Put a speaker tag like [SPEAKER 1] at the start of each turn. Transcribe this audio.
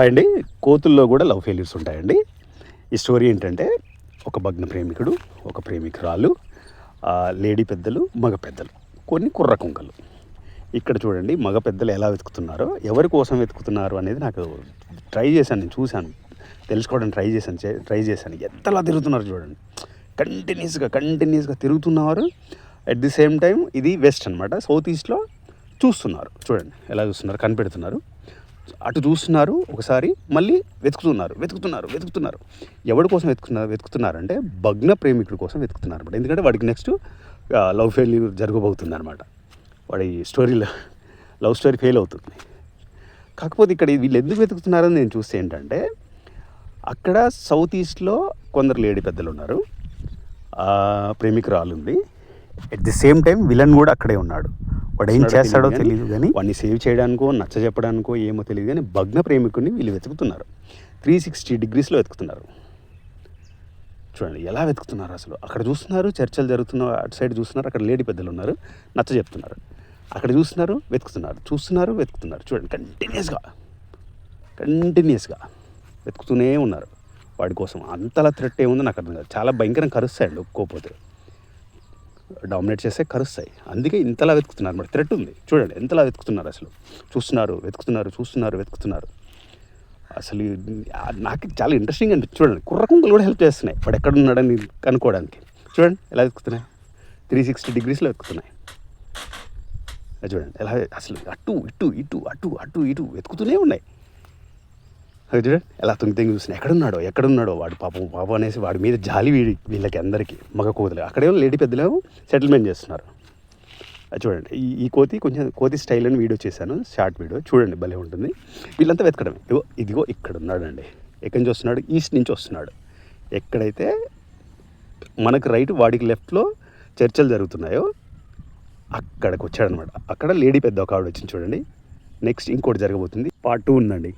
[SPEAKER 1] Hi అండి కోతుల్లో కూడా love failures ఉంటాయండి. ఈ స్టోరీ ఏంటంటే ఒక భగ్న ప్రేమికుడు ఒక ప్రేమికురాలు లేడీ పెద్దలు మగ పెద్దలు కొన్ని కుర్ర కుంకలు ఇక్కడ చూడండి మగ పెద్దలు ఎలా వెతుకుతున్నారో ఎవరి కోసం వెతుకుతున్నారు అనేది నాకు ట్రై చేశాను నేను చూశాను. తెలుసుకోవడానికి ట్రై చేశాను చే- ట్రై చేశాను. ఎంతలా తిరుగుతున్నారు చూడండి. కంటిన్యూస్గా కంటిన్యూస్గా తిరుగుతున్నారు. అట్ ది సేమ్ టైం ఇది వెస్ట్ అనమాట సౌత్ ఈస్ట్లో చూస్తున్నారు. చూడండి ఎలా చూస్తున్నారు కనిపెడుతున్నారు. అటు చూస్తున్నారు ఒకసారి మళ్ళీ వెతుకుతున్నారు వెతుకుతున్నారు వెతుకుతున్నారు. ఎవరి కోసం వెతుకుతున్నారు వెతుకుతున్నారంటే భగ్న ప్రేమికుడి కోసం వెతుకుతున్నారు అనమాట ఎందుకంటే వాడికి నెక్స్ట్ లవ్ ఫెయిల్యూర్ జరగబోతుంది అనమాట వాడి స్టోరీలో లవ్ స్టోరీ ఫెయిల్ అవుతుంది. కాకపోతే ఇక్కడ వీళ్ళు ఎందుకు వెతుకుతున్నారని నేను చూస్తే ఏంటంటే అక్కడ సౌత్ ఈస్ట్లో కొందరు లేడీ పెద్దలు ఉన్నారు. ప్రేమికురాలు ఉంది. At the same time villain కూడా అక్కడే ఉన్నాడు. వాడు ఏం చేస్తాడో తెలియదు కానీ వాడిని సేవ్ చేయడానికో నచ్చ చెప్పడానికో ఏమో తెలియదు కానీ భగ్న ప్రేమికుడిని వీళ్ళు వెతుకుతున్నారు. త్రీ సిక్స్టీ డిగ్రీస్లో వెతుకుతున్నారు. చూడండి ఎలా వెతుకుతున్నారు అసలు. అక్కడ చూస్తున్నారు చర్చలు జరుగుతున్న అటు సైడ్ చూస్తున్నారు అక్కడ లేడీ పెద్దలు ఉన్నారు నచ్చ చెప్తున్నారు అక్కడ చూస్తున్నారు వెతుకుతున్నారు. చూస్తున్నారు వెతుకుతున్నారు. చూడండి కంటిన్యూస్గా కంటిన్యూస్గా వెతుకుతూనే ఉన్నారు. వాడి కోసం అంతలా థ్రెట్ ఏముందో నాకు అర్థం కాదు. చాలా భయంకరంగా కరుస్తాయండి ఒక్కోపోతే డామినేట్ చేస్తే కరుస్తాయి. అందుకే ఇంతలా వెతుకుతున్నారు మరి. థ్రెట్ ఉంది. చూడండి ఎంతలా వెతుకుతున్నారు అసలు. చూస్తున్నారు వెతుకుతున్నారు చూస్తున్నారు వెతుకుతున్నారు. అసలు నాకు చాలా ఇంట్రెస్టింగ్ అండి చూడండి కుర్రకుంకులు కూడా హెల్ప్ చేస్తున్నాయి. వాడు ఎక్కడ ఉన్నాడని కనుక్కోవడానికి. చూడండి ఎలా వెతుకుతున్నాయి? Three sixty డిగ్రీస్లో వెతుకుతున్నాయి. చూడండి ఎలా అసలు అటు ఇటు ఇటు అటు అటు ఇటు వెతుకుతూనే ఉన్నాయి. అది చూడండి ఎలా తుంగి చూసిన ఎక్కడున్నాడో ఎక్కడున్నాడో వాడు పాపం పాపం అనేసి వాడి మీద జాలి వీడి వీళ్ళకి అందరికీ మగ కోతులు అక్కడేమో లేడీ పెద్దలేమో సెటిల్మెంట్ చేస్తున్నారు. అది చూడండి ఈ ఈ కోతి కొంచెం కోతి స్టైల్ అని వీడియో చేశాను షార్ట్ వీడియో చూడండి భలే ఉంటుంది. వీళ్ళంతా వెతకడం ఇదిగో ఇదిగో ఇక్కడ ఉన్నాడండి. ఎక్కడి నుంచి వస్తున్నాడు? ఈస్ట్ నుంచి వస్తున్నాడు. ఎక్కడైతే మనకు రైట్ వాడికి లెఫ్ట్లో చర్చలు జరుగుతున్నాయో అక్కడికి వచ్చాడనమాట. అక్కడ లేడీ పెద్ద ఒక ఆవిడ వచ్చింది చూడండి. నెక్స్ట్ ఇంకోటి జరగబోతుంది. పార్ట్ టూ ఉందండి.